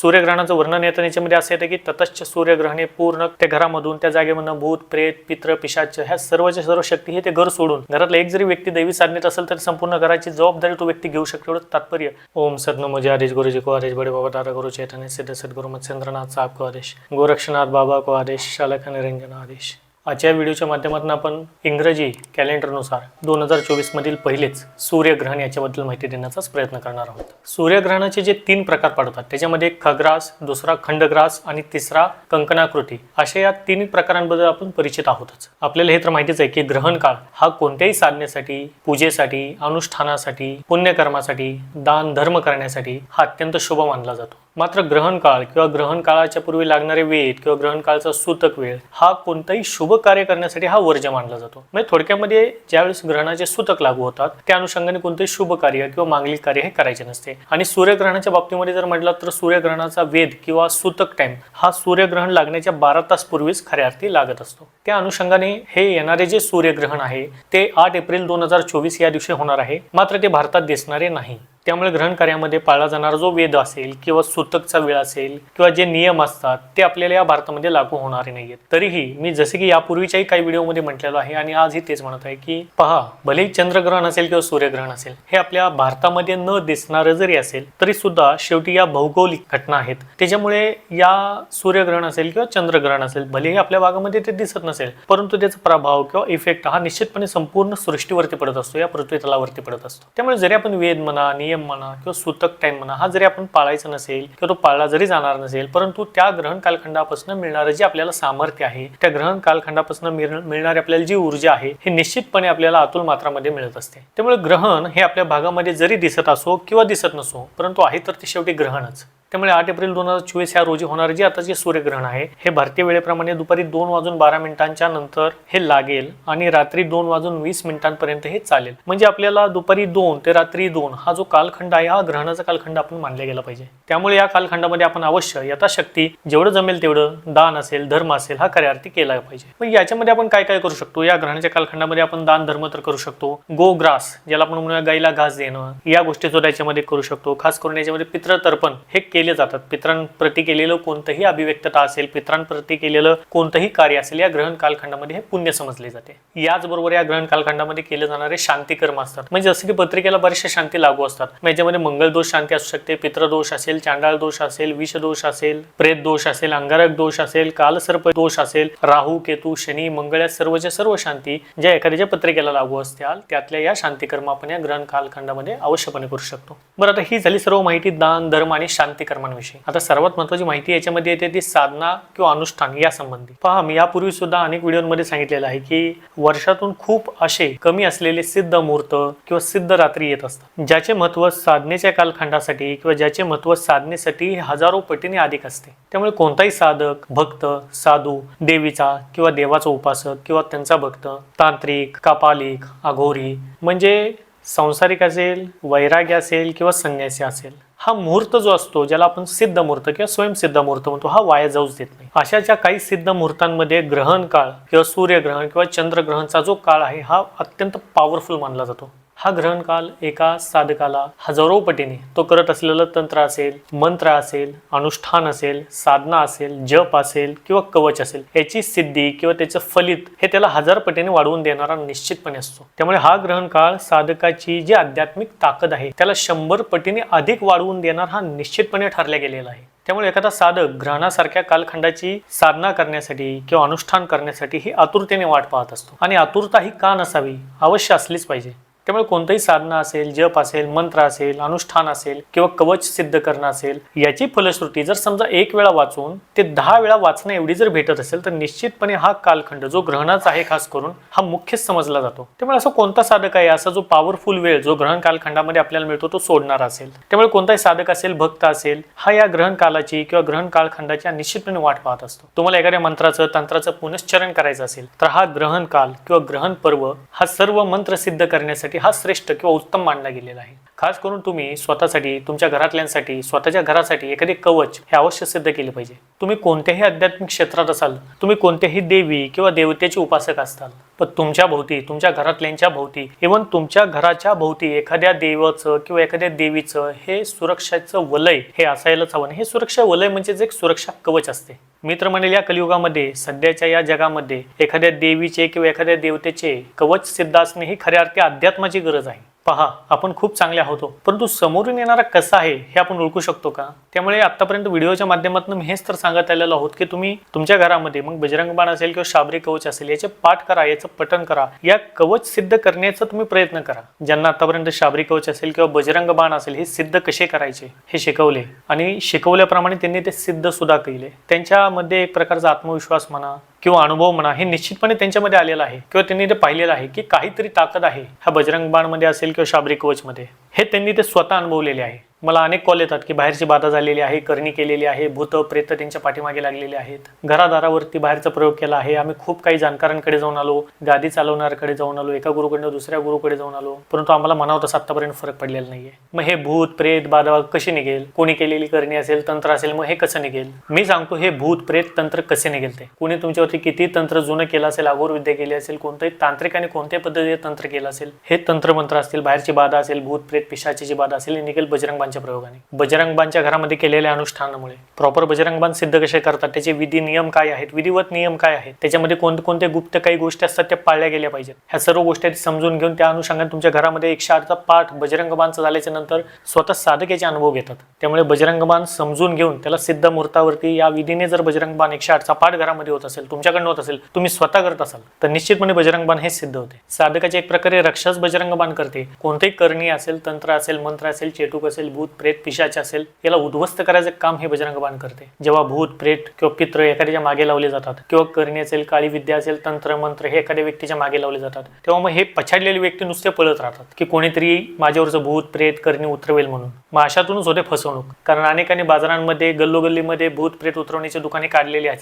सूर्यग्रहणाचं वर्णन येतं. याच्यामध्ये असं येतं की ततश्च सूर्यग्रहणे पूर्ण त्या घरामधून त्या जागेमधून भूत प्रेत पित्र पिशाच ह्या सर्वच्या सर्व शक्ती हे ते घर सोडून घरातला एक जरी व्यक्ती दैवी साधनेत असेल तर संपूर्ण घराची जबाबदारी तो व्यक्ती घेऊ शकतो. एवढं तात्पर्य. ओम सदनमोजी आदेश गुरुजी को आदेश बडे बाबा दादा गुरु चैतन्य सिद्ध सद्गुरु मत्स्येंद्रनाथ साहब को आदेश गोरक्षनाथ बाबा को आदेश शालक निरंजना आदेश. आजच्या व्हिडिओच्या माध्यमातून आपण इंग्रजी कॅलेंडरनुसार दोन हजार चोवीसमधील पहिलेच सूर्यग्रहण याच्याबद्दल माहिती देण्याचाच प्रयत्न करणार आहोत. सूर्यग्रहणाचे जे तीन प्रकार पडतात त्याच्यामध्ये खग्रास दुसरा खंडग्रास आणि तिसरा कंकणाकृती अशा या तीन प्रकारांबद्दल आपण परिचित आहोतच. आपल्याला हे तर माहितीच आहे की ग्रहण काळ हा कोणत्याही साधनेसाठी पूजेसाठी अनुष्ठानासाठी पुण्यकर्मासाठी दान धर्म करण्यासाठी हा अत्यंत शुभ मानला जातो. मात्र ग्रहण काळ किंवा ग्रहण काळाच्या पूर्वी लागणारे वेद किंवा ग्रहण काळचा सूतक वेळ हा कोणताही शुभ कार्य करण्यासाठी हा वर्ज मानला जातो. म्हणजे थोडक्यामध्ये ज्यावेळेस ग्रहणाचे सूतक लागू होतात त्या अनुषंगाने कोणतेही शुभ कार्य किंवा मांगलिक कार्य हे करायचे नसते. आणि सूर्यग्रहणाच्या बाबतीमध्ये जर म्हटलं तर सूर्यग्रहणाचा वेद किंवा सूतक टाइम हा सूर्यग्रहण लागण्याच्या बारा तास पूर्वीच खऱ्या अर्थी लागत असतो. त्या अनुषंगाने हे येणारे जे सूर्यग्रहण आहे ते आठ एप्रिल दोन हजार चोवीस या दिवशी होणार आहे. मात्र ते भारतात दिसणारे नाही. त्यामुळे ग्रहण कार्यामध्ये पाळला जाणारा जो वेद असेल किंवा सूतकचा वेळ असेल किंवा जे नियम असतात ते आपल्याला या भारतामध्ये लागू होणारे नाहीयेत. तरीही मी जसे की यापूर्वीच्याही काही व्हिडिओमध्ये म्हटलेलं आहे आणि आजही तेच म्हणत आहे की पहा भलेही चंद्रग्रहण असेल किंवा सूर्यग्रहण असेल हे आपल्या भारतामध्ये न दिसणारं जरी असेल तरी सुद्धा शेवटी या भौगोलिक घटना आहेत. त्याच्यामुळे या सूर्यग्रहण असेल किंवा चंद्रग्रहण असेल भलेही आपल्या भागामध्ये ते दिसत नसेल परंतु त्याचा प्रभाव किंवा इफेक्ट हा निश्चितपणे संपूर्ण सृष्टीवरती पडत असतो या पृथ्वी तलावरती पडत असतो. त्यामुळे जरी आपण वेद म्हणा नियम म्हणा किंवा सूतक टाइम म्हणा हा जरी आपण पाळायचा नसेल किंवा तो पाळला जरी जाणार नसेल परंतु त्या ग्रहण कालखंडापासून मिळणारं जे आपल्याला सामर्थ्य आहे त्या ग्रहण कालखंडापासून मिळणारी आपल्याला जी ऊर्जा आहे हे निश्चितपणे आपल्याला अतुल मात्रामध्ये मिळत असते. त्यामुळे ग्रहण हे आपल्या भागामध्ये जरी दिसत असो किंवा दिसत नसो परंतु आहे तर ते शेवटी ग्रहणच. त्यामुळे आठ एप्रिल दोन हजार चोवीस या रोजी होणारे जे आता जे सूर्यग्रहण आहे हे भारतीय वेळेप्रमाणे दुपारी दोन वाजून बारा मिनिटांच्या नंतर हे लागेल आणि रात्री दोन वाजून वीस मिनिटांपर्यंत हे चालेल. म्हणजे आपल्याला दुपारी दोन ते रात्री दोन हा जो कालखंड आहे हा ग्रहणाचा कालखंड आपण मानला गेला पाहिजे. त्यामुळे या कालखंडामध्ये आपण अवश्य यथाशक्ती जेवढं जमेल तेवढं दान असेल धर्म असेल हा कार्यार्थी केला पाहिजे. मग याच्यामध्ये आपण काय काय करू शकतो? या ग्रहणाच्या कालखंडामध्ये आपण दान धर्म तर करू शकतो. गो ग्रास ज्याला आपण म्हणूया गाईला घास देणं या गोष्टी सुद्धा याच्यामध्ये करू शकतो. खास करून याच्यामध्ये पितृतर्पण हे केले जातात. पित्रांप्रती केलेलं कोणतंही अभिव्यक्तता असेल पित्रांप्रती केलेलं कोणतंही कार्य असेल या ग्रहण कालखंडामध्ये हे पुण्य समजले जाते. याचबरोबर या ग्रहण कालखंडामध्ये केले जाणारे शांती कर्म असतात. म्हणजे जसं की पत्रिकेला बरेचशा शांती लागू असतात. याच्यामध्ये मंगल दोष शांती असू शकते पित्रदोष असेल चांडाळ दोष असेल विषदोष असेल प्रेत दोष असेल अंगारक दोष असेल कालसर्प दोष असेल राहू केतू शनी मंगळ या सर्वच्या सर्व शांती ज्या एखाद्याच्या पत्रिकेला लागू असतील त्यातल्या या शांती कर्म आपण या ग्रहण कालखंडामध्ये अवश्यपणे करू शकतो. बरं आता ही झाली सर्व माहिती दान धर्म आणि शांती कर्मांविषयी आता सर्वात महत्वाची माहिती याच्यामध्ये येते ती साधना किंवा अनुष्ठान या संबंधी पहा मी यापूर्वी सुद्धा अनेक व्हिडिओमध्ये सांगितलेलं आहे की वर्षातून खूप असे कमी असलेले सिद्ध मुहूर्त किंवा सिद्ध रात्री येत असतात. ज्याचे महत्त्व साधनेच्या कालखंडासाठी किंवा ज्याचे महत्त्व साधनेसाठी हजारो पटीने अधिक असते. त्यामुळे कोणताही साधक भक्त साधू देवीचा किंवा देवाचा उपासक किंवा त्यांचा भक्त तांत्रिक कापालिक अघोरी म्हणजे सांसारिक असेल वैराग्य असेल किंवा संन्यासी असेल हा मुहूर्त जो असतो ज्याला आपण सिद्ध मुहूर्त किंवा स्वयंसिद्ध मुहूर्त म्हणतो हा वाया जाऊच देत नाही. अशा ज्या काही सिद्ध मुहूर्तांमध्ये ग्रहण काळ किंवा सूर्यग्रहण किंवा चंद्रग्रहणचा जो काळ आहे हा अत्यंत पॉवरफुल मानला जातो. हा ग्रहण काल एका साधकाला हजारो पटीने तो करत असलेलं तंत्र असेल मंत्र असेल अनुष्ठान असेल साधना असेल जप असेल किंवा कवच असेल याची सिद्धी किंवा त्याचं फलित हे त्याला हजार पटीने वाढवून देणारा निश्चितपणे असतो. त्यामुळे हा ग्रहण काळ साधकाची जी आध्यात्मिक ताकद आहे त्याला शंभर पटीने अधिक वाढवून देणार हा निश्चितपणे ठरला गेलेला आहे. त्यामुळे एखादा साधक ग्रहणासारख्या कालखंडाची साधना करण्यासाठी किंवा अनुष्ठान करण्यासाठी ही आतुरतेने वाट पाहत असतो. आणि आतुरता ही का नसावी? अवश्य असलीच पाहिजे. त्यामुळे कोणतंही साधना असेल जप असेल मंत्र असेल अनुष्ठान असेल किंवा कवच सिद्ध करणं असेल याची फलश्रुती जर समजा एक वेळा वाचून ते दहा वेळा वाचणं एवढी जर भेटत असेल तर निश्चितपणे हा कालखंड जो ग्रहणाचा आहे खास करून हा मुख्यच समजला जातो. त्यामुळे असं कोणता साधक आहे असा जो पॉवरफुल वेळ जो ग्रहण कालखंडामध्ये आपल्याला मिळतो तो सोडणार असेल. त्यामुळे कोणताही साधक असेल भक्त असेल हा या ग्रहण कालाची किंवा ग्रहण कालखंडाची निश्चितपणे वाट पाहत असतो. तुम्हाला एखाद्या मंत्राचं तंत्राचं पुनश्चरण करायचं असेल तर हा ग्रहण काल किंवा ग्रहण पर्व हा सर्व मंत्र सिद्ध करण्यासाठी हा श्रेष्ठ किंवा उत्तम मानला गेलेला आहे. खास करून तुम्ही स्वतःसाठी तुमच्या घरातल्यांसाठी स्वतःच्या घरासाठी एखादे कवच हे अवश्य सिद्ध केले पाहिजे. तुम्ही कोणत्याही आध्यात्मिक क्षेत्रात असाल तुम्ही कोणत्याही देवी किंवा देवतेचे उपासक असताल पण तुमच्या भोवती तुमच्या घरातल्यांच्या भोवती इव्हन तुमच्या घराच्या भोवती एखाद्या देवाचं किंवा एखाद्या देवीचं हे सुरक्षाचं वलय हे असायलाच हवं. हे सुरक्षा वलय म्हणजेच एक सुरक्षा कवच असते. मित्र म्हणेल या कलियुगामध्ये सध्याच्या या जगामध्ये एखाद्या देवीचे किंवा एखाद्या देवतेचे कवच सिद्ध असणे ही खऱ्या अर्थी अध्यात्माची गरज आहे. पहा आपण खूप चांगले आहोत. परंतु समोरून येणारा कसा आहे हे आपण ओळखू शकतो का? त्यामुळे आतापर्यंत व्हिडिओच्या माध्यमातून मी हेच तर सांगत आलेलो आहोत की तुम्ही तुमच्या घरामध्ये मग बजरंग बाण असेल किंवा शाबरी कवच असेल याचे पाठ करा याचं पठण करा. या कवच सिद्ध करण्याचा तुम्ही प्रयत्न करा. ज्यांना आतापर्यंत शाबरी कवच असेल किंवा बजरंग बाण असेल हे सिद्ध कसे करायचे? हे शिकवले. आणि शिकवल्याप्रमाणे त्यांनी ते सिद्ध सुद्धा केले. त्यांच्यामध्ये एक प्रकारचा आत्मविश्वास म्हणा किंवा अनुभव म्हणा हे निश्चितपणे त्यांच्यामध्ये आलेलं आहे. किंवा त्यांनी ते पाहिलेलं आहे की काहीतरी ताकद आहे ह्या बजरंग बाणमध्ये असेल किंवा शाबरी कोचमध्ये हे त्यांनी ते स्वतः अनुभवलेले आहे. मला अनेक कॉल येतात की बाहेरची बाधा झालेली आहे करणी केलेली आहे भूत प्रेत त्यांच्या पाठीमागे लागलेले आहेत. घरादारावरती बाहेरचा प्रयोग केला आहे. आम्ही खूप काही जाणकारांकडे जाऊन आलो गादी चालवणाऱ्याकडे जाऊन आलो एका गुरुकडनं दुसऱ्या गुरुकडे जाऊन आलो. परंतु आम्हाला म्हणावं तसं आतापर्यंत फरक पडलेला नाहीये. मग हे भूत प्रेत बाधा कशी निघेल? कोणी केलेली करणी असेल तंत्र असेल मग हे कसं निघेल? मी सांगतो हे भूत प्रेत तंत्र कसे निघेल ते? कोणी तुमच्यावरती किती तंत्र जुनं केलं असेल अगोर विद्या केली असेल कोणतंही तांत्रिकाने कोणत्या पद्धतीने तंत्र केलं असेल हे तंत्र मंत्र असतील बाहेरची बाधा असेल भूत प्रेत पिशाची जी बाधा असेल निघेल बजरंग बजरंगबांच्या प्रयोगाने. बजरंगबांच्या घरामध्ये केलेल्या अनुष्ठानामुळे. प्रॉपर बजरंगबान सिद्ध कसे करतात? त्याचे विधी नियम काय आहेत? विधिवत नियम काय आहेत? त्याच्यामध्ये कोणकोणत्या कोणते गुप्त काही गोष्टी असतात त्या पाळल्या गेल्या पाहिजेत. ह्या सर्व गोष्टी समजून घेऊन त्या अनुषंगाने तुमच्या घरामध्ये एकशे आठचा पाठ बजरंगबानचा झाल्याच्यानंतर स्वतः साधक याचे अनुभव घेतात. त्यामुळे बजरंगबान समजून घेऊन त्याला सिद्ध मुहूर्तावरती या विधीने जर बजरंगबान एकशे आठचा पाठ घरामध्ये होत असेल तुमच्याकडनं होत असेल तुम्ही स्वतः करत असाल तर निश्चितपणे बजरंगबान हे सिद्ध होते. साधकाचे एक प्रकारे रक्षस बजरंगबान करते. कोणतेही करणी असेल तंत्र असेल मंत्र असेल चेटूक असेल भूत प्रेत पिशाच असेल याला उद्ध्वस्त करायचं काम हे बजरंगबाण करते. जेव्हा भूत प्रेत किंवा पित्र एखाद्याच्या मागे लावले जातात किंवा करणी असेल काळी विद्या असेल तंत्र मंत्र हे एखाद्या व्यक्तीच्या मागे लावले जातात तेव्हा मग हे पछाडलेले व्यक्ती नुसते पळत राहतात की कोणीतरी माझ्यावरचं भूत प्रेत करणी उतरवेल म्हणून. मग अशातूनच होते फसवणूक. कारण अनेकांनी बाजारांमध्ये गल्लोगल्लीमध्ये भूत प्रेत उतरवण्याची दुकाने काढलेली आहे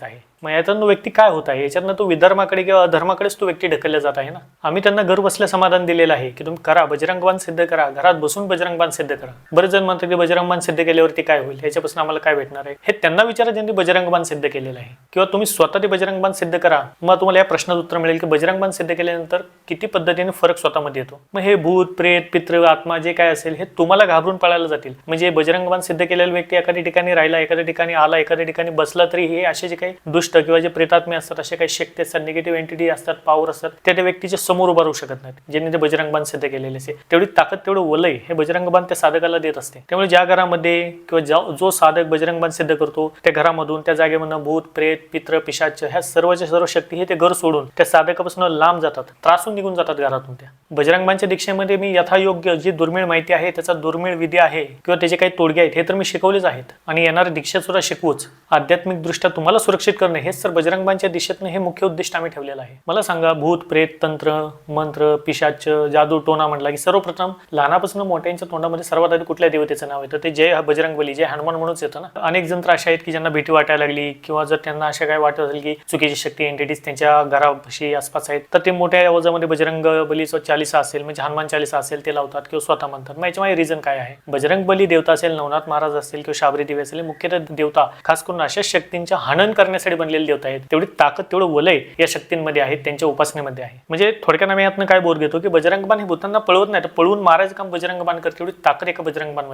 मग यातून व्यक्ती काय होत आहे? याच्यातनं तो विधर्माकडे किंवा अधर्माकडेच तो व्यक्ती ढकलला जात आहे ना? आम्ही त्यांना घर बसल्या समाधान दिलेलं आहे की तुम्ही करा बजरंगबान सिद्ध करा घरात बसून बजरंगबान सिद्ध करा. बरं जर म्हणतात की बजरंगबान सिद्ध केल्यावरती काय होईल? ह्याच्यापासून आम्हाला काय भेटणार आहे? हे त्यांना विचारा ज्यांनी बजरंगबान सिद्ध केलेलं आहे. किंवा तुम्ही स्वतः ते बजरंगबान सिद्ध करा. मग तुम्हाला या प्रश्नाचं उत्तर मिळेल की बजरंगबान सिद्ध केल्यानंतर किती पद्धतीने फरक स्वतःमध्ये येतो? मग हे भूत प्रेत पित्र आत्मा जे काय असेल हे तुम्हाला घाबरून पळायला जातील. म्हणजे बजरंगबान सिद्ध केलेला व्यक्ती एखाद्या ठिकाणी राहिला एखाद्या ठिकाणी आला एखाद्या ठिकाणी बसला तरी हे असे जे काही दुष्ट किंवा जे प्रेतात्मे असतात असे काही शक्ती असतात निगेटिव्ह एंटिटी असतात पॉवर असतात त्या त्या व्यक्तीच्या समोर उभा राहू शकत नाहीत ज्यांनी ते बजरंगबान सिद्ध केलेले असे. तेवढी ताकद तेवढं वलय हे बजरंगबान त्या साधकाला देत असते त्यामुळे ज्या घरामध्ये किंवा जो साधक बजरंगबान सिद्ध करतो त्या घरामधून त्या जागेमधून भूत प्रेत पित्र पिशाच ह्या सर्वच्या सर्व शक्ती हे ते घर सोडून त्या साधकापासून लांब जातात. त्रासून निघून जातात घरातून त्या. बजरंगबांच्या दीक्षेमध्ये मी यथायोग्य जी दुर्मिळ माहिती आहे त्याचा दुर्मिळ विधी आहे किंवा त्याचे काही तोडगे आहेत हे तर मी शिकवलेच आहेत. आणि येणाऱ्या दीक्षेत सुद्धा शिकवूच. आध्यात्मिक दृष्ट्या तुम्हाला सुरक्षित करणे हेच तर बजरंगबांच्या दिशेतनं हे मुख्य उद्दिष्ट आम्ही ठेवलेलं आहे. मला सांगा भूत प्रेत तंत्र मंत्र पिशाच जादू टोना म्हटला की सर्वप्रथम लहानापासून मोठ्यांच्या तोंडामध्ये सर्वात आधी कुठल्या देवतेचं नाव येतं. ते जय बजरंग बली जय हनुमान म्हणूनच येतं ना. अनेक जण तर अशा आहेत की ज्यांना भीती वाटायला लागली किंवा जर त्यांना अशा काय वाटत असेल की चुकीची शक्ती एंटिटीज त्यांच्या घरापाशी आसपास आहेत तर ते मोठ्या आवाजामध्ये बजरंग बलीचं चालिसा असेल म्हणजे हनुमान चालिसा असेल ते लावतात किंवा स्वतः म्हणतात. मग याच्यामध्ये रिझन काय आहे? बजरंग बली देवता असेल नवनाथ महाराज असतील किंवा शाबरी देवी असेल मुख्यतः देवता खास करून अशा शक्तींच्या हनन करण्यासाठी बनलेले देवता आहेत. तेवढी ताकद तेवढं वलय या शक्तींमध्ये आहे त्यांच्या उपासनेमध्ये आहे. म्हणजे थोडक्यात आम्ही यातनं काय बोध घेतो की बजरंगबान हे भूतांना पळवत नाही तर पळवून मारायचं काम बजरंगबान करते तेवढी ताकद एका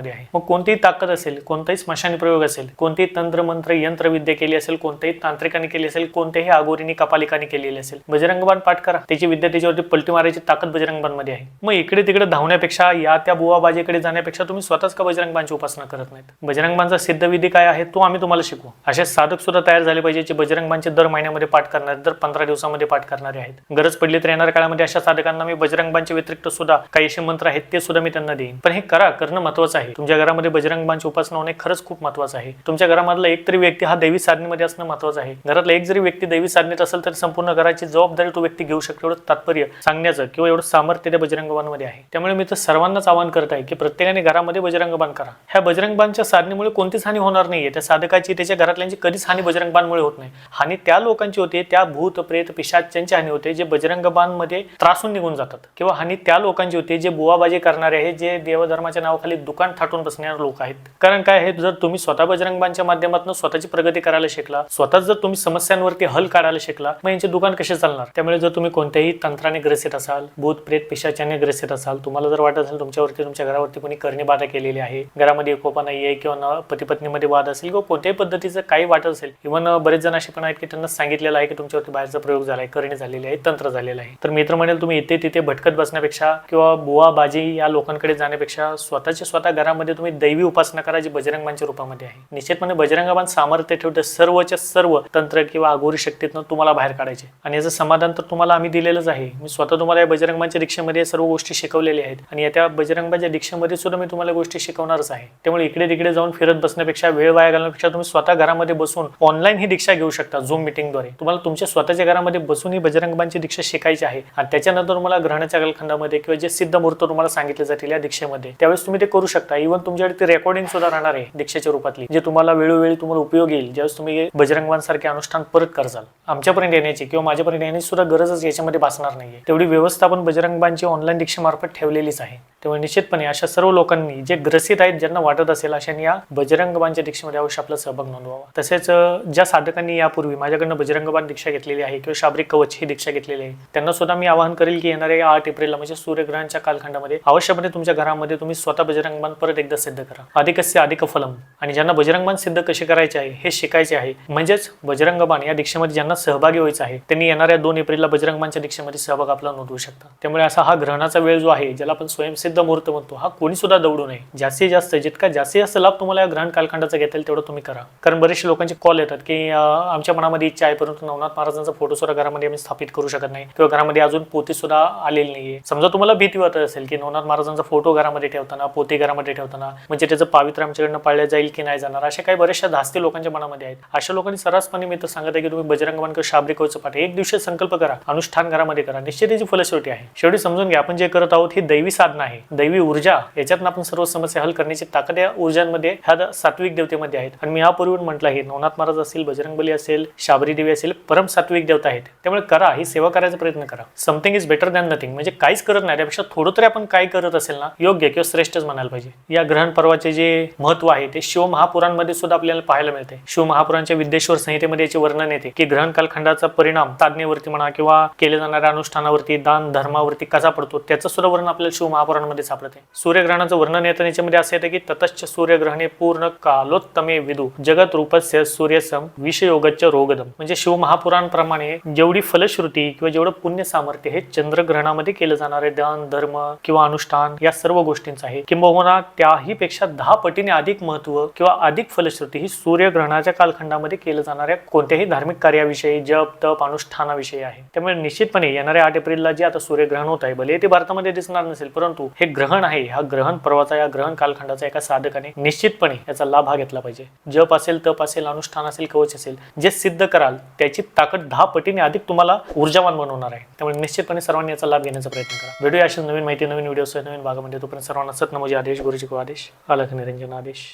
बजरंगबाणमध्ये आहे. मग कोणतीही ताकद असेल कोणताही स्मशानी प्रयोग असेल कोणतेही तंत्र मंत्र यंत्रविद्या केली असेल कोणत्याही तांत्रिकाने केली असेल कोणत्याही आगोरीने कपालिकाने केलेली असेल बजरंगबाण पाठ करा. त्याची विद्या त्याच्यावरती पलटी मारायची ताकद बजरंगबाणमध्ये आहे. मग इकडे तिकडे धावण्यापेक्षा या त्या बुवा बाजेकडे जाण्यापेक्षा तुम्ही स्वतःच का बजरंगबाणची उपासना करत नाहीत? बजरंगबाणचा सिद्धविधी काय आहे तो आम्ही तुम्हाला शिकवू. असे साधक सुद्धा तयार झाले पाहिजे जे बजरंगबाणचे दर महिन्यामध्ये पाठ करणारे दर पंधरा दिवसामध्ये पाठ करणारे आहेत. गरज पडली तर येणाऱ्या काळामध्ये अशा साधकांना मी बजरंगबाणच्या व्यतिरिक्त सुद्धा काही असे मंत्र आहेत ते सुद्धा मी त्यांना देईन. पण हे करा करणं महत्वाचं आहे. आहे. तुमच्या घरामध्ये बजरंग बाणची उपासना होणे खरंच खूप महत्वाचं आहे. तुमच्या घरामधला एक तरी व्यक्ती हा दैवी साधनेमध्ये असणं महत्वाचं आहे. घरातला एक जरी व्यक्ती दैवी साधनेत असेल तर संपूर्ण घराची जबाबदारी तो व्यक्ती घेऊ शकतो एवढं तात्पर्य सांगण्याचं किंवा एवढं सामर्थ्य त्या बजरंगबांमध्ये आहे. त्यामुळे मी तर सर्वांनाच आवाहन करत आहे की प्रत्येकाने घरामध्ये बजरंगबाण करा. ह्या बजरंगबाणच्या साधनेमुळे कोणतीच हानी होणार नाहीये. त्या साधकाची त्याच्या घरातल्यांची कधीच हानी बजरंगबाणमुळे होत नाही. हानी त्या लोकांची होते त्या भूत प्रेत पिशाच्यांची हानी होते जे बजरंगबाणमध्ये त्रासून निघून जातात. किंवा हानी त्या लोकांची होते जे बुवाबाजी करणारे आहेत जे देवधर्माच्या नावाखाली दुकान थाटून बसणारे लोक आहेत. कारण काय आहे जर तुम्ही स्वतः बजरंगबांच्या माध्यमातून स्वतःची प्रगती करायला शिकला स्वतःच जर तुम्ही समस्यांवरती हल काढायला शिकला मग यांचे दुकान कसे चालणार? त्यामुळे जर तुम्ही कोणत्याही तंत्राने ग्रसित असाल भूत प्रेत पिशाच्याने ग्रसित असाल तुम्हाला जर वाटत असेल तुमच्यावरती तुमच्या घरावरती कोणी करणी बाधा केलेली आहे घरामध्ये एकोपा नाही आहे किंवा पती पत्नीमध्ये वाद असेल किंवा कोणत्याही पद्धतीचं काही वाटत असेल इव्हन बरेच जण असे पण आहेत की त्यांना सांगितलेलं आहे की तुमच्यावरती बाहेरचा प्रयोग झाला आहे करणी झालेली आहे तंत्र झालेलं आहे. तर मित्र म्हणेल तुम्ही इथे तिथे भटकत बसण्यापेक्षा किंवा बुवा बाजी या लोकांकडे जाण्यापेक्षा स्वतःच्या स्वतः घरामध्ये तुम्ही दैवी उपासना करा जी बजरंगबांच्या रूपामध्ये आहे. निश्चितपणे बजरंगाबान सामर्थ्य ठेवते सर्वच्या सर्व तंत्र किंवा अघोरी शक्तीतनं तुम्हाला बाहेर काढायचे. आणि याचं समाधान तर तुम्हाला आम्ही दिलेलंच आहे. मी स्वतः तुम्हाला या बजरंगबांच्या दीक्षेमध्ये या सर्व गोष्टी शिकवलेल्या आहेत. आणि या त्या बजरंगबांच्या दीक्षेमध्ये सुद्धा मी तुम्हाला गोष्टी शिकवणारच आहे. त्यामुळे इकडे तिकडे जाऊन फिरत बसण्यापेक्षा वेळ वाया घालण्यापेक्षा तुम्ही स्वतः घरामध्ये बसून ऑनलाईन ही दीक्षा घेऊ शकता झूम मिटिंगद्वारे. तुम्हाला तुमच्या स्वतःच्या घरामध्ये बसून ही बजरंगबांची दीक्षा शिकायची आहे. आणि त्याच्यानंतर तुम्हाला ग्रहणाच्या कालखंडामध्ये किंवा जे सिद्ध मुहूर्त तुम्हाला सांगितले जातील या दीक्षेमध्ये त्यावेळेस तुम्ही ते करू शकता. इव्हन तुमच्याकडे ते रेकॉर्डिंग सुद्धा राहणार आहे दीक्षेच्या रूपातली जे तुम्हाला वेळोवेळी तुम्हाला उपयोग येईल. ज्यावेळेस तुम्ही बजरंगबान सारखे अनुष्ठान परत करसाल. आमच्यापर्यंत येण्याची किंवा माझ्यापर्यंत येण्याची सुद्धा गरजच याच्यामध्ये भासणार नाहीये. तेवढी व्यवस्था आपण बजरंगबांची ऑनलाईन दीक्षेमार्फत ठेवलेलीच आहे. त्यामुळे निश्चितपणे अशा सर्व लोकांनी जे ग्रसित आहेत ज्यांना वाटत असेल अशांनी या बजरंगबांच्या दीक्षेमध्ये अवश्य आपला सहभाग नोंदवावा. तसेच ज्या साधकांनी यापूर्वी माझ्याकडनं बजरंगबान दीक्षा घेतलेली आहे किंवा शाब्रिक कवच ही दीक्षा घेतलेली आहे त्यांना सुद्धा मी आवाहन करेल की येणाऱ्या आठ एप्रिलला म्हणजे सूर्यग्रहणच्या कालखंडामध्ये अवश्यपणे तुमच्या घरामध्ये तुम्ही स्वतः बजरंगबान परत एकदा सिद्ध करा. अधिकस्य अधिक फलम. आणि ज्यांना बजरंगबान सिद्ध कसे करायचे आहे हे शिकायचे आहे. म्हणजेच बजरंगबान या दीक्षेमध्ये ज्यांना सहभागी व्हायचं आहे त्यांनी येणाऱ्या दोन एप्रिलला बजरंगबानच्या दीक्षेमध्ये सहभाग आपला नोंदवू शकता. त्यामुळे असा हा ग्रहणाचा वेळ जो आहे ज्याला आपण स्वयंसिद्ध मुहूर्त म्हणतो. हा कोणी सुद्धा दौडू नये. जास्तीत जास्त जितका जास्तीत जास्त लाभ तुम्हाला या ग्रहण कालखंडाचा घेता येईल तेवढं तुम्ही करा. कारण बरेचसे लोकांचे कॉल येतात की आमच्या मनामध्ये इच्छा आहे परंतु नवनाथ महाराजांचा फोटो सुद्धा घरामध्ये आम्ही स्थापित करू शकत नाही. किंवा घरामध्ये अजून पोती सुद्धा आलेली नाहीये. समजा तुम्हाला भीती वाटत असेल की नवनाथ महाराजांचा फोटो घरामध्ये ठेवताना पोती घरामध्ये ठेवताना म्हणजे त्याचं पावित्र्य आमच्याकडनं पाळलं जाईल की नाही जाणार अशा काही बऱ्याचशा धास्ती लोकांच्या मनामध्ये आहेत. अशा लोकांनी सर्रासपणे मी तर सांगत आहे की तुम्ही बजरंगबाण किंवा शाब्रिकवचं पाठ एक दिवशी संकल्प करा. अनुष्ठान घरामध्ये करा. निश्चित त्याची फलश्रुती आहे. शेवटी समजून घ्या आपण जे करत आहोत ही दैवी साधना आहे. दैवी ऊर्जा याच्यातून आपण सर्व समस्या हल करण्याची ताकद या ऊर्जांमध्ये ह्या सात्विक देवतेमध्ये आहेत. आणि मी यापूर्वी म्हटलं आहे नवनाथ महाराज असेल बजरंगबली असेल शाबरी देवी असेल परम सात्विक देवता आहेत. त्यामुळे करा ही सेवा करायचा प्रयत्न करा. Something is better than nothing म्हणजे काहीच करत नाही त्यापेक्षा थोडं तरी आपण काय करत असेल ना योग्य किंवा श्रेष्ठच म्हणायला पाहिजे. या ग्रहण पर्वाचे जे महत्त्व आहे ते शिव महापुरांमध्ये सुद्धा आपल्याला पाहायला मिळते. शिव महापुरांच्या विद्येश्वर संहितेमध्ये याचे वर्णन येते की ग्रहण कालखंडाचा परिणाम ताज्ञेवरती म्हणा किंवा केले जाणाऱ्या अनुष्ठानावरती दान धर्मावरती कसा पडतो त्याचं सुद्धा वर्णन आपल्याला शिव महापुराणामध्ये सापडते सूर्यग्रहणाचं वर्णन येतं. याच्यामध्ये असं येतं की ततश्च सूर्यग्रहणे पूर्ण कालोत्तमे विदु. जगत रूपस्य सूर्यसम विषयोगच रोगदम म्हणजे शिव महापुराणप्रमाणे जेवढी फलश्रुती किंवा जेवढं पुण्य सामर्थ्य हे चंद्रग्रहणामध्ये केलं जाणारे दान धर्म किंवा अनुष्ठान या सर्व गोष्टींचं आहे. किंबहुना त्याही पेक्षा दहा पटीने अधिक महत्त्व किंवा अधिक फलश्रुती ही सूर्यग्रहणाच्या कालखंडामध्ये केलं जाणाऱ्या कोणत्याही धार्मिक कार्याविषयी जप तप अनुष्ठानाविषयी आहे. त्यामुळे निश्चितपणे येणाऱ्या आठ एप्रिलला जे आता सूर्यग्रहण होत आहे भले ते भारतामध्ये दिसणार नसेल परंतु हे ग्रहण आहे. हा ग्रहण पर्वाचा या ग्रहण कालखंडाचा एका साधकाने निश्चितपणे याचा लाभ हा घेतला पाहिजे. जप असेल तप असेल अनुष्ठान असेल कवच असेल जे सिद्ध कराल त्याची ताकद दहा पटीने अधिक तुम्हाला ऊर्जावान बनवणार आहे. त्यामुळे निश्चितपणे सर्वांनी याचा लाभ घेण्याचा प्रयत्न करा. व्हिडिओ अशी नवीन माहिती नवीन व्हिडिओ नवीन भागामध्ये. तोपर्यंत सर्वांना सत नमोजी आदेश गुरुजी को आदेश अलख निरंजन आदेश.